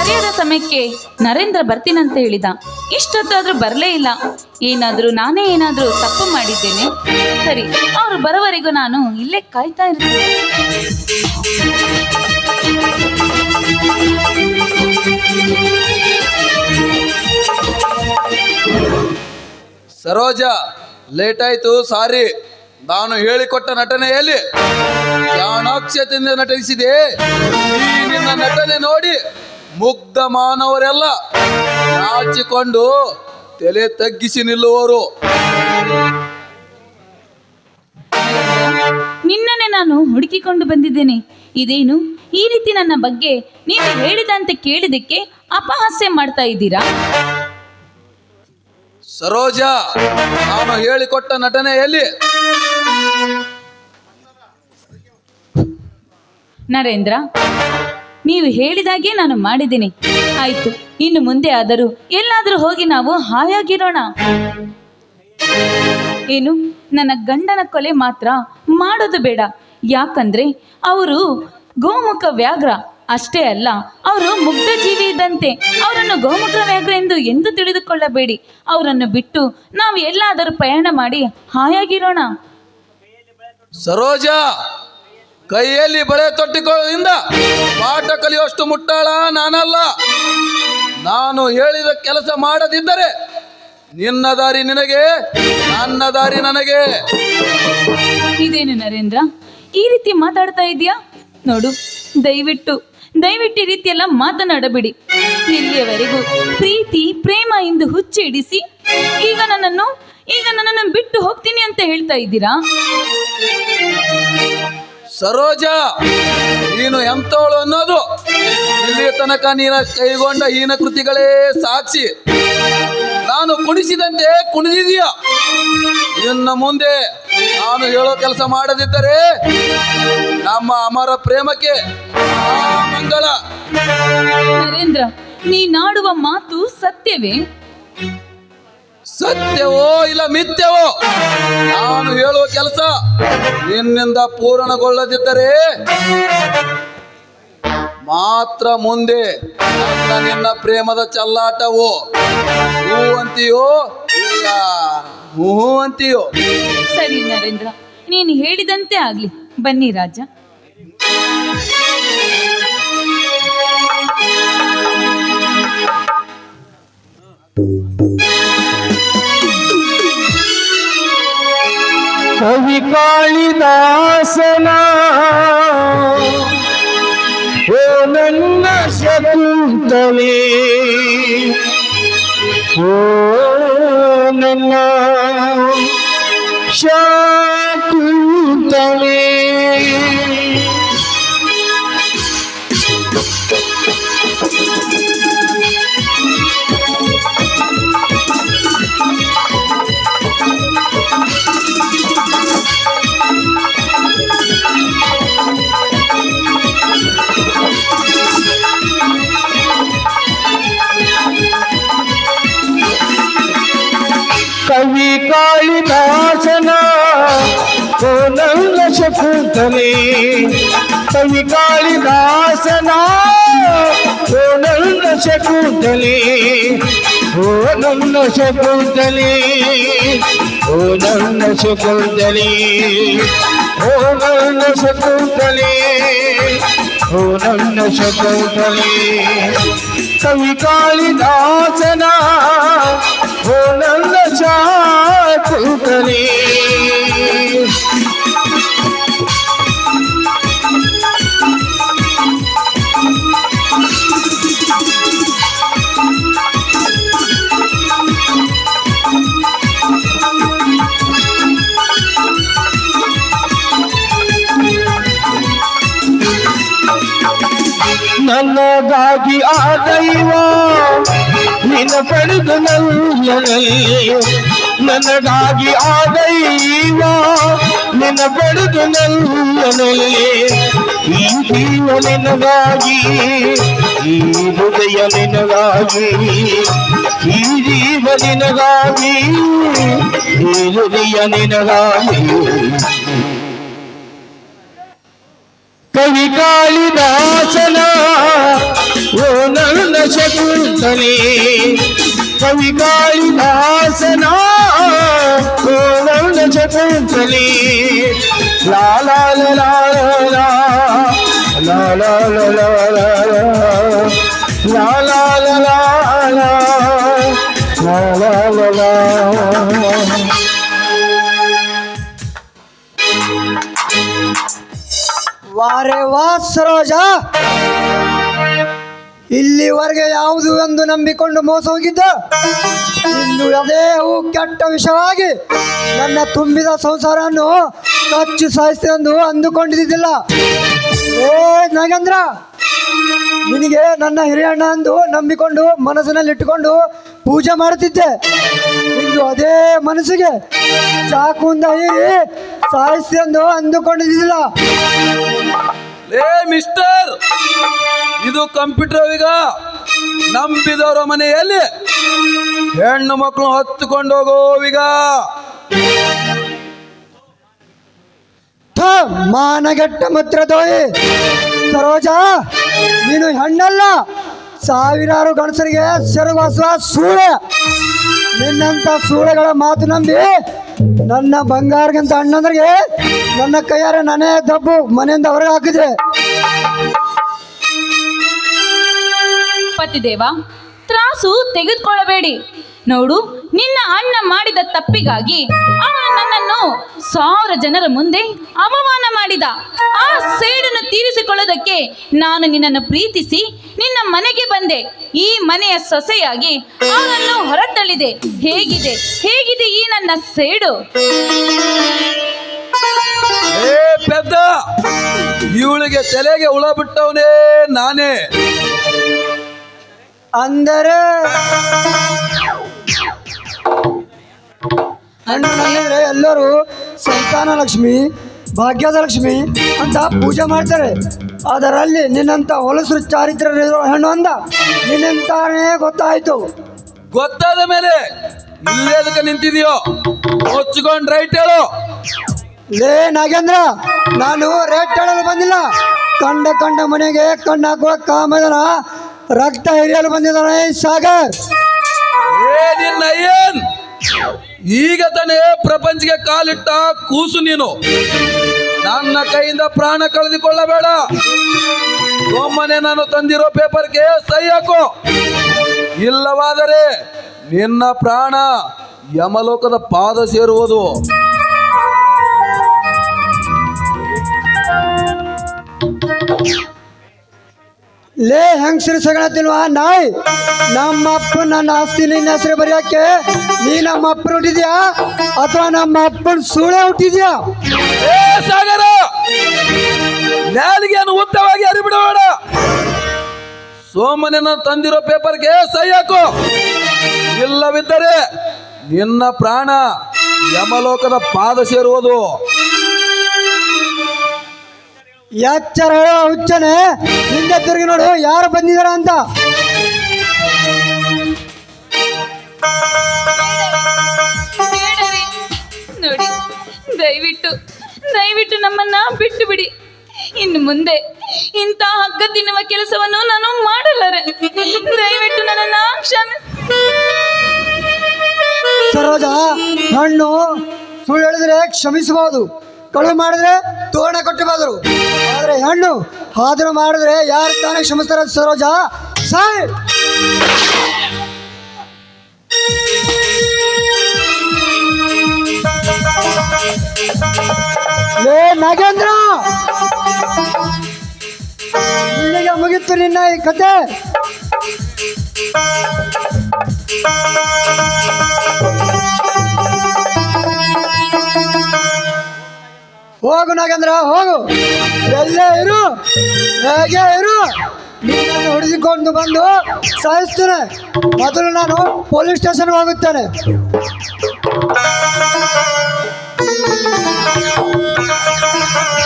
ಸರಿಯಾದ ಸಮಯಕ್ಕೆ ನರೇಂದ್ರ ಬರ್ತೀನಂತ ಹೇಳಿದ. ಇಷ್ಟೊತ್ತಾದ್ರೂ ಬರಲೇ ಇಲ್ಲ. ಏನಾದರೂ ನಾನೇ ಏನಾದರೂ ತಪ್ಪು ಮಾಡಿದ್ದೇನೆ. ಸರಿ, ಅವರು ಬರೋವರೆಗೂ ನಾನು ಇಲ್ಲೇ ಕಾಯ್ತಾ ಇರ್ತೇನೆ. ಸರೋಜ ಲೇಟ್ ಆಯ್ತು, ಸಾರಿ. ನಾನು ಹೇಳಿಕೊಟ್ಟ ನಟನೆಯಲ್ಲಿ ಚಾಣಾಕ್ಷತೆಯಿಂದ ನಟಿಸಿದೆ. ನಿನ್ನ ನಟನೆ ನೋಡಿ. ಮುಗ್ಧ ಮಾನವರೆಲ್ಲ ನಾಚಿಕೊಂಡು ತಲೆ ತಗ್ಗಿಸಿ ನಿಲ್ಲುವರು. ನಿನ್ನನ್ನೇ ನಾನು ಹುಡುಕಿಕೊಂಡು ಬಂದಿದ್ದೇನೆ. ಇದೇನು? ಈ ರೀತಿ ನನ್ನ ಬಗ್ಗೆ ನೀವು ಹೇಳಿದಂತೆ ಕೇಳಿದಕ್ಕೆ ಅಪಹಾಸ್ಯ ಮಾಡ್ತಾ ಇದ್ದೀರಾ? ಸರೋಜ ನಾನು ಹೇಳಿಕೊಟ್ಟ ನಟನೆಯಲ್ಲಿ ನರೇಂದ್ರ ನೀವು ಹೇಳಿದಾಗೆ ನಾನು ಮಾಡಿದ್ದೀನಿ. ಆಯ್ತು, ಇನ್ನು ಮುಂದೆ ಆದರೂ ಎಲ್ಲಾದರೂ ಹೋಗಿ ನಾವು ಹಾಯಾಗಿರೋಣ. ಏನು, ನನ್ನ ಗಂಡನ ಕೊಲೆ ಮಾತ್ರ ಮಾಡೋದು ಬೇಡ. ಯಾಕಂದ್ರೆ ಅವರು ಗೋಮುಖ ವ್ಯಾಘ್ರ. ಅಷ್ಟೇ ಅಲ್ಲ, ಅವರು ಮುಗ್ಧ ಜೀವಿ ಇದ್ದಂತೆ. ಅವರನ್ನು ಗೋಮುಖ ವ್ಯಾಘ್ರ ಎಂದು ಎಂದು ತಿಳಿದುಕೊಳ್ಳಬೇಡಿ. ಅವರನ್ನು ಬಿಟ್ಟು ನಾವು ಎಲ್ಲಾದರೂ ಪ್ರಯಾಣ ಮಾಡಿ ಹಾಯಾಗಿರೋಣ. ಸರೋಜ! ಕೈಯಲ್ಲಿ ಬಳೆ ತೊಟ್ಟಿಕೊಳ್ಳೋದ್ರಿಂದ ಪಾಠ ಕಲಿಯುವಷ್ಟು ಮುಟ್ಟಾಳ ನಾನಲ್ಲ. ನಾನು ಹೇಳಿದ ಕೆಲಸ ಮಾಡದಿದ್ದರೆ ನಿನ್ನ ದಾರಿ ನಿನಗೆ, ನನ್ನ ದಾರಿ ನನಗೆ. ಇದೇನು ನರೇಂದ್ರ, ಈ ರೀತಿ ಮಾತಾಡ್ತಾ ಇದೀಯಾ ನೋಡು, ದಯವಿಟ್ಟು ದಯವಿಟ್ಟು ಈ ರೀತಿಯೆಲ್ಲ ಮಾತನಾಡಬೇಡಿ. ಇಲ್ಲಿಯವರೆಗೂ ಪ್ರೀತಿ, ಪ್ರೇಮ ಎಂದು ಹುಚ್ಚಿ ಹಿಡಿಸಿ ಈಗ ನನ್ನನ್ನು ಈಗ ನನ್ನನ್ನು ಬಿಟ್ಟು ಹೋಗ್ತೀನಿ ಅಂತ ಹೇಳ್ತಾ ಇದ್ದೀರಾ? ಸರೋಜ, ನೀನು ಎಂತವಳು ಅನ್ನೋದು. ಇಲ್ಲಿ ತನಕ ನೀನ ಕೈಗೊಂಡ ಹೀನ ಕೃತಿಗಳೇ ಸಾಕ್ಷಿ. ನಾನು ಕುಣಿಸಿದಂತೆ ಕುಣಿದಿದೀಯ. ಇನ್ನು ಮುಂದೆ ನಾನು ಹೇಳೋ ಕೆಲಸ ಮಾಡದಿದ್ದರೆ ನಮ್ಮ ಅಮರ ಪ್ರೇಮಕ್ಕೆ ಮಂಗಳ. ನರೇಂದ್ರ ನೀನಾಡುವ ಮಾತು ಸತ್ಯವೇ? ಸತ್ಯವೋ ಇಲ್ಲ ಮಿಥ್ಯವೋ? ನಾನು ಹೇಳುವ ಕೆಲಸ ನಿನ್ನಿಂದ ಪೂರ್ಣಗೊಳ್ಳದಿದ್ದರೆ ಮಾತ್ರ ಮುಂದೆ ನನ್ನ ನಿನ್ನ ಪ್ರೇಮದ ಚಲ್ಲಾಟವೋ? ಹೂ ಅಂತೀಯೋ ಇಲ್ಲ? ಹೂ ಅಂತೀಯೋ ಸರಿ ನರೇಂದ್ರ, ನೀನು ಹೇಳಿದಂತೆ ಆಗ್ಲಿ. ಬನ್ನಿ ರಾಜ. ಕಾಳಿದಾಸನ. ಓ ನನ್ನ ಶಕುಂತಲೆ. ಓ ನನ್ನ ಶಕುಂತಲೆ. ಶಕುಂತಲೆ ಕವಿ ಕಾಳಿದಾಸನ ಓ ನನ್ನ ಶಕುಂತಲೆ ಓ ನನ್ನ ಶಕುಂತಲೆ ಓ ನನ್ನ ಶಕುಂತಲೆ ಓ ನನ್ನ ಶಕುಂತಲೆ ಓ ನನ್ನ ಶಕುಂತಲೆ ಕವಿ ಕಾಳಿದಾಸನ ಓ ನನ್ನ ಪಡೆದು ನಲ್ಲನಲ್ಲಿ ನನಗಾಗಿ ಆದೈವ ದೈವ ನಿನ್ನ ಪಡೆದು ನಲ್ಲನಲ್ಲಿ ಈ ಜೀವ ನಿನಗಾಗಿ, ಈ ಹೃದಯ ನಿನಗಾಗಿ, ಈ ಜೀವ ನಿನಗಾಗಿ, ಈ ಹೃದಯ ನಿನಗಾಗಿ. ಕವಿ ಕಾಳಿದಾಸನ ಓ ನಂದ ಶಕುಂತಲೆ ಕವಿ ಕಾಳಿದಾಸನ ಓ ನಂದ ಶಕುಂತಲೆ ಲಾಲ ಲಾಲ ಲಾಲ ಲಾಲ वारे वाह सरोजा ಇಲ್ಲಿವರೆಗೆ ಯಾವುದು ಎಂದು ನಂಬಿಕೊಂಡು ಮೋಸ ಹೋಗಿದ್ದ? ಇಂದು ಅದೇ ಹೂ ಕೆಟ್ಟ ವಿಷವಾಗಿ ನನ್ನ ತುಂಬಿದ ಸಂಸಾರವನ್ನು ಕಚ್ಚು ಸಾಯಿಸ್ತೆಂದು ಅಂದುಕೊಂಡಿದ್ದಿಲ್ಲ. ಏ ನಾಗೇಂದ್ರ, ನಿನಗೆ ನನ್ನ ಹಿರಿಯಣ್ಣ ಎಂದು ನಂಬಿಕೊಂಡು ಮನಸ್ಸಿನಲ್ಲಿ ಇಟ್ಟುಕೊಂಡು ಪೂಜೆ ಮಾಡುತ್ತಿದ್ದೆ. ಇಂದು ಅದೇ ಮನಸ್ಸಿಗೆ ಚಾಕುಂದ ಹೀರಿ ಸಾಯಿಸ್ತೆಂದು ಅಂದುಕೊಂಡಿದ್ದಿಲ್ಲ. ಲೇ ಮಿಸ್ಟರ್ ಇದು ಕಂಪ್ಯೂಟರ್ ಈಗ. ನಂಬಿದವರ ಮನೆಯಲ್ಲಿ ಹೆಣ್ಣು ಮಕ್ಕಳು ಹತ್ತುಕೊಂಡು ಹೋಗೋವೀಗ ಥ ಮತ್ರ ದೋಯಿ. ಸರೋಜ, ನೀನು ಹೆಣ್ಣಲ್ಲ. ಸಾವಿರಾರು ಗಣಸರಿಗೆ ಸೆರಗುವ ಸೂಳೆ. ನಿನ್ನಂತ ಸೂಳೆಗಳ ಮಾತು ನಂಬಿ ನನ್ನ ಬಂಗಾರಗಂತ ಅಣ್ಣಂದ್ರಿಗೆ ನನ್ನ ಕೈಯಾರ ನನೇ ದಬ್ಬು ಮನೆಯಿಂದ ಹೊರಗೆ ಹಾಕಿದೆ ಪತಿದೇವ ತ್ರಾಸು ತೆಗೆದುಕೊಳ್ಳಬೇಡಿ. ನೋಡು ನಿನ್ನ ಅಣ್ಣ ಮಾಡಿದ ತಪ್ಪಿಗಾಗಿ ಆ ನನ್ನನ್ನು ಸಾವಿರ ಜನರ ಮುಂದೆ ಅವಮಾನ ಮಾಡಿದ. ಆ ಸೇಡನ್ನು ತೀರಿಸಿಕೊಳ್ಳೋದಕ್ಕೆ ನಾನು ನಿನ್ನನ್ನು ಪ್ರೀತಿಸಿ ನಿನ್ನ ಮನೆಗೆ ಬಂದೆ. ಈ ಮನೆಯ ಸೊಸೆಯಾಗಿ ಅವನನ್ನು ಹೊರತಳ್ಳಿದೆ. ಹೇಗಿದೆ? ಹೇಗಿದೆ ಈ ನನ್ನ ಸೇಡು? ಏ ಪೆದ್ದ ಇವಳಿಗೆ ತಲೆಗೆ ಹುಳ ಬಿಟ್ಟವನೇ ನಾನೇ. ಅಂದರೆ ಹೆಣ್ಣು ಎಲ್ಲರೂ ಸಂತಾನ ಲಕ್ಷ್ಮಿ ಭಾಗ್ಯದ ಲಕ್ಷ್ಮಿ ಅಂತ ಪೂಜೆ ಮಾಡ್ತಾರೆ. ಅದರಲ್ಲಿ ನಿನ್ನಂಥ ಹೊಲಸು ಚಾರಿತ್ರ ಹೆಣ್ಣು ಅಂದ. ನಿನ್ನಂತಾನೇ ಗೊತ್ತಾಯ್ತು. ಗೊತ್ತಾದ ಮೇಲೆ ಅದಕ್ಕೆ ನಿಂತಿದೆಯೋ? ಹೊಚ್ಕೊಂಡ್ ರೈಟ್ ಹೇಳು. ಲೇ ನಾಗೇಂದ್ರ ನಾನು ರೇಟ್ ಹೇಳಲು ಬಂದಿಲ್ಲ. ಕಂಡ ಕಂಡ ಮನೆಗೆ ಕಣ್ಣ ಹಾಕುವ ಕಾಮದನ ರಕ್ತ ಹಿರಿಯಲು ಬಂದಿದ್ದಾನೆ ಸಾಗರ್. ಏನಿಲ್ಲ ಏನ್ ಈಗ ತಾನೇ ಪ್ರಪಂಚಕ್ಕೆ ಕಾಲಿಟ್ಟ ಕೂಸು ನೀನು. ನನ್ನ ಕೈಯಿಂದ ಪ್ರಾಣ ಕಳೆದುಕೊಳ್ಳಬೇಡ. ಒಮ್ಮನೆ ನಾನು ತಂದಿರೋ ಪೇಪರ್ಗೆ ಸೈ ಹಾಕು. ಇಲ್ಲವಾದರೆ ನಿನ್ನ ಪ್ರಾಣ ಯಮಲೋಕದ ಪಾದ ಸೇರುವುದು. ಲೇ, ಹೆಂಗ್ ಸಗಣತಿಲ್ವಾ ನಾಯ್ ನಮ್ಮ ಅಪ್ಪ ನನ್ನ ಆಸ್ತಿ ನಿನ್ನ ಹೆಸರು ಬರೆಯಕ್ಕೆ ನೀ ನಮ್ಮ ಅಪ್ಪನ ಹುಟ್ಟಿದ್ಯಾ? ಅಥವಾ ನಮ್ಮ ಅಪ್ಪನ ಸೂಳೆ ಹುಟ್ಟಿದ್ಯಾ? ಏ, ಸಾಗರ! ನಾಲಿಗೆಯನ್ನು ಉತ್ತವಾಗಿ ಅರಿಬಿಡಬೇಡ ಸೋಮನೆ ನಾನು ತಂದಿರೋ ಪೇಪರ್ಗೆ ಸಹಿ ಹಾಕು. ಇಲ್ಲವಿದ್ದರೆ ನಿನ್ನ ಪ್ರಾಣ ಯಮಲೋಕದ ಪಾದ ಸೇರುವುದು. ಎಚ್ಚರ ಹೇಳೋ ಹುಚ್ಚನೆ ಹಿಂದೆ ತಿರುಗಿ ನೋಡು ಯಾರು ಬಂದಿದಾರ ಅಂತ? ನೋಡಿ ದಯವಿಟ್ಟು ದಯವಿಟ್ಟು ನಮ್ಮನ್ನ ಬಿಟ್ಟು ಬಿಡಿ. ಇನ್ನು ಮುಂದೆ ಇಂಥ ಹಗ್ಗ ತಿನ್ನುವ ಕೆಲಸವನ್ನು ನಾನು ಮಾಡಲಾರೆ. ದಯವಿಟ್ಟು ನನ್ನ ಕ್ಷಮೆ. ಸರೋಜ ಹಣ್ಣು ಸುಳ್ಳು ಹೇಳಿದ್ರೆ ಕ್ಷಮಿಸಬಹುದು ಕಳು ಮಾಡಿದ್ರೆ ತೋರಣ ಕೊಟ್ಟಬಹುದು ಆದ್ರೆ ಹೆಣ್ಣು ಆದರೂ ಮಾಡಿದ್ರೆ ಯಾರು ತಾನೇ ಕ್ಷಮಿಸ್ತಾರ ಸರೋಜ? ಸಾಯ್! ಏ ನಾಗೇಂದ್ರ! ಇಲ್ಲಿಗೆ ಮುಗಿತು ನಿನ್ನ ಈ ಕತೆ. ಹೋಗು ನಾಗೇಂದ್ರ, ಹೋಗು. ಎಲ್ಲೇ ಇರು, ಹೇಗೆ ಇರು. ನೀನನ್ನು ಹಿಡಿದುಕೊಂಡು ಬಂದು ಸಾಯಿಸ್ತೇನೆ. ಮೊದಲು ನಾನು ಪೊಲೀಸ್ ಸ್ಟೇಷನ್ ಹೋಗುತ್ತೇನೆ.